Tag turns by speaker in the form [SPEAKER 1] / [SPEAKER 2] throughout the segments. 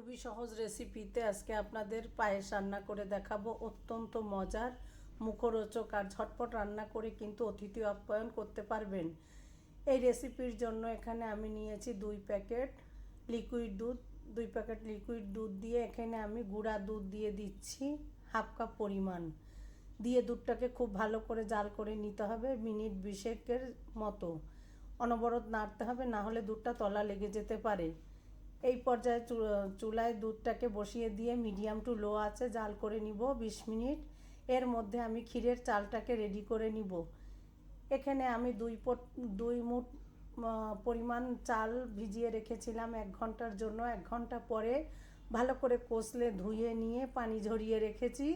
[SPEAKER 1] খুবই সহজ রেসিপিতে আজকে আপনাদের পায়েস রান্না করে দেখাবো। অত্যন্ত মজার, মুখরোচক আর ঝটপট রান্না করে কিন্তু অতিথি আপ্যায়ন করতে পারবেন। এই রেসিপির জন্য এখানে আমি নিয়েছি দুই প্যাকেট লিকুইড দুধ। দুই প্যাকেট লিকুইড দুধ দিয়ে এখানে আমি গুঁড়া দুধ দিয়ে দিচ্ছি হাফ কাপ পরিমাণ। দিয়ে দুধটাকে খুব ভালো করে জাল করে নিতে হবে মিনিট বিশেকের মতো। অনবরত নাড়তে হবে, না হলে দুধটা তলা লেগে যেতে পারে। এই পর্যায়ে চুলায় দুধটাকে বসিয়ে দিয়ে মিডিয়াম টু লো আছে জাল করে নিব বিশ মিনিট। এর মধ্যে আমি ক্ষীরের চালটাকে রেডি করে নিব। এখানে আমি দুই পট দুই আহ, পরিমাণ চাল ভিজিয়ে রেখেছিলাম এক ঘণ্টার জন্য। এক ঘণ্টা পরে ভালো করে কষলে ধুয়ে নিয়ে পানি ঝরিয়ে রেখেছি।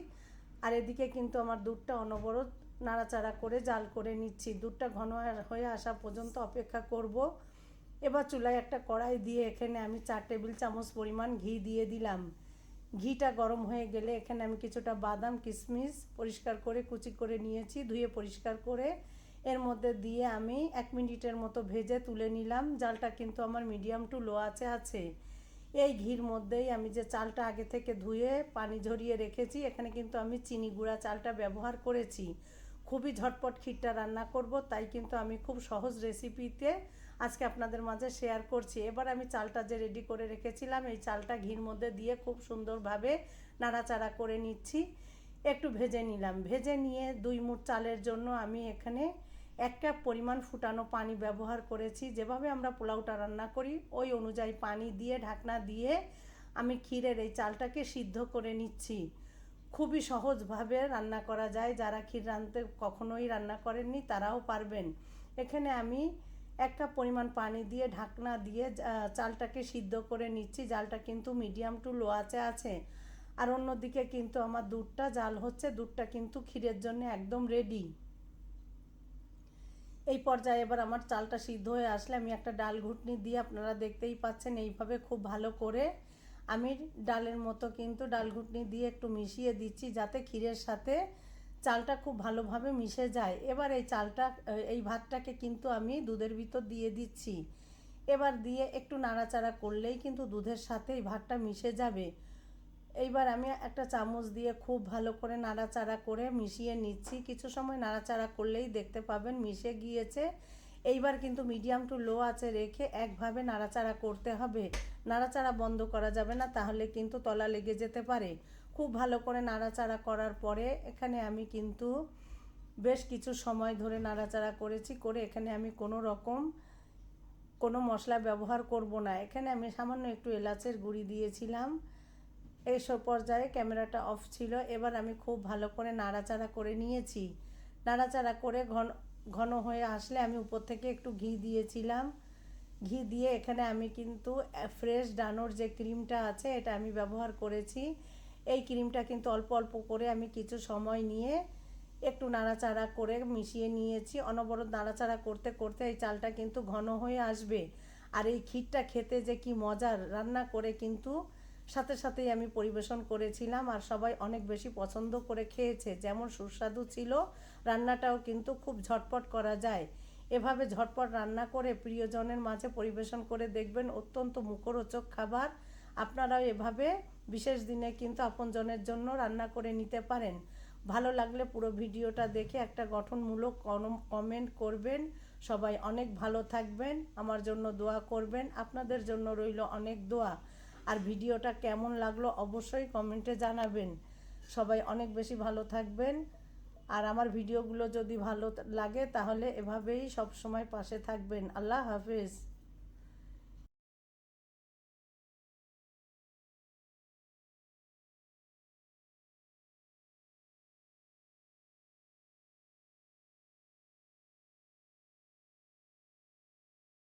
[SPEAKER 1] আর এদিকে কিন্তু আমার দুধটা অনবরত নাড়াচাড়া করে জাল করে নিচ্ছি। দুধটা ঘন হয়ে আসা পর্যন্ত অপেক্ষা করব। এবার চুলায় একটা কড়াই দিয়ে এখানে আমি চার টেবিল চামচ পরিমাণ ঘি দিয়ে দিলাম। ঘিটা গরম হয়ে গেলে এখানে আমি কিছুটা বাদাম কিশমিশ পরিষ্কার করে, কুচি করে নিয়েছি, ধুয়ে পরিষ্কার করে। এর মধ্যে দিয়ে আমি এক মিনিটের মতো ভেজে তুলে নিলাম। জালটা কিন্তু আমার মিডিয়াম টু লো আছে আছে। এই ঘির মধ্যেই আমি যে চালটা আগে থেকে ধুয়ে পানি ঝরিয়ে রেখেছি, এখানে কিন্তু আমি চিনি গুঁড়া চালটা ব্যবহার করেছি। খুবই ঝটপট ক্ষীরটা রান্না করব, তাই কিন্তু আমি খুব সহজ রেসিপিতে আজকে আপনাদের মাঝে শেয়ার করছি। এবার আমি চালটা যে রেডি করে রেখেছিলাম, এই চালটা ঘির মধ্যে দিয়ে খুব সুন্দরভাবে নাড়াচাড়া করে নিচ্ছি। একটু ভেজে নিলাম। ভেজে নিয়ে দুই মুঠ চালের জন্য আমি এখানে এক কাপ পরিমাণ ফুটানো পানি ব্যবহার করেছি। যেভাবে আমরা পোলাওটা রান্না করি, ওই অনুযায়ী পানি দিয়ে, ঢাকনা দিয়ে আমি ক্ষীরের এই চালটাকে সিদ্ধ করে নিচ্ছি। খুবই সহজভাবে রান্না করা যায়। যারা ক্ষীর রাঁধতে কখনোই রান্না করেননি, তারাও পারবেন। এখানে আমি এক কাপ পরিমাণ পানি দিয়ে ঢাকনা দিয়ে চালটাকে সিদ্ধ করে নিচ্ছি। জালটা কিন্তু মিডিয়াম টু লো আছে। আর অন্যদিকে কিন্তু আমার দুধটা, জাল হচ্ছে, দুধটা কিন্তু ক্ষীরের জন্য একদম রেডি এই পর্যায়ে এবার আমার চালটা সিদ্ধ হয়ে আসলে আমি একটা ডাল ঘুটনি দিয়ে আপনারা দেখতেই পাচ্ছেন, এইভাবে খুব ভালো করে আমি ডালের মতো কিন্তু ডাল ঘুটনি দিয়ে একটু মিশিয়ে দিচ্ছি যাতে ক্ষীরের সাথে চালটা খুব ভালোভাবে মিশে যায়। এবার এই চালটা, এই ভাতটাকে কিন্তু আমি দুধের ভিতর দিয়ে দিচ্ছি। এবার দিয়ে একটু নাড়াচাড়া করলেই কিন্তু দুধের সাথে এই ভাতটা মিশে যাবে। এইবার আমি একটা চামচ দিয়ে খুব ভালো করে নাড়াচাড়া করে মিশিয়ে নিচ্ছি। কিছু সময় নাড়াচাড়া করলেই দেখতে পাবেন মিশে গিয়েছে। এইবার কিন্তু মিডিয়াম টু লো আছে রেখে একভাবে নাড়াচাড়া করতে হবে। নাড়াচাড়া বন্ধ করা যাবে না, তাহলে কিন্তু তলা লেগে যেতে পারে। খুব ভালো করে নাড়াচাড়া করার পরে এখানে আমি কিন্তু বেশ কিছু সময় ধরে নাড়াচাড়া করেছি, করে এখানে আমি কোনো রকম কোনো মশলা ব্যবহার করব না। এখানে আমি সামান্য একটু এলাচের গুঁড়ি দিয়েছিলাম। এইসব পর্যায়ে ক্যামেরাটা অফ ছিল। এবার আমি খুব ভালো করে নাড়াচাড়া করে নিয়েছি। নাড়াচাড়া করে ঘন ঘন হয়ে আসলে আমি উপর থেকে একটু ঘি দিয়েছিলাম। ঘি দিয়ে এখানে আমি কিন্তু ফ্রেশ ডানোর যে ক্রিমটা আছে, এটা আমি ব্যবহার করেছি। এই ক্রিমটা কিন্তু অল্প অল্প করে আমি কিছু সময় নিয়ে একটু নাড়াচাড়া করে মিশিয়ে নিয়েছি। অনবরত নাড়াচাড়া করতে করতে এই চালটা কিন্তু ঘন হয়ে আসবে। আর এই ক্ষীরটা খেতে যে কি মজার রান্না করে কিন্তু সাথে সাথেই আমি পরিবেশন করেছিলাম। আর সবাই অনেক বেশি পছন্দ করে খেয়েছে। যেমন সুস্বাদু ছিল রান্নাটাও কিন্তু খুব ঝটপট করা যায়। এভাবে ঝটপট রান্না করে প্রিয়জনের মাঝে পরিবেশন করে দেখবেন অত্যন্ত মুখরোচক খাবার। আপনারাও এভাবে বিশেষ দিনে কিন্তু আপনজনের জন্য রান্না করে নিতে পারেন। ভালো লাগলে পুরো ভিডিওটা দেখে একটা গঠনমূলক কমেন্ট করবেন। সবাই অনেক ভালো থাকবেন, আমার জন্য দোয়া করবেন, আপনাদের জন্য রইল অনেক দোয়া। আর ভিডিওটা কেমন লাগল অবশ্যই কমেন্টে জানাবেন। সবাই অনেক বেশি ভালো থাকবেন। আর আমার ভিডিওগুলো যদি ভালো লাগে তাহলে এভাবেই সবসময় পাশে থাকবেন। আল্লাহ হাফেজ।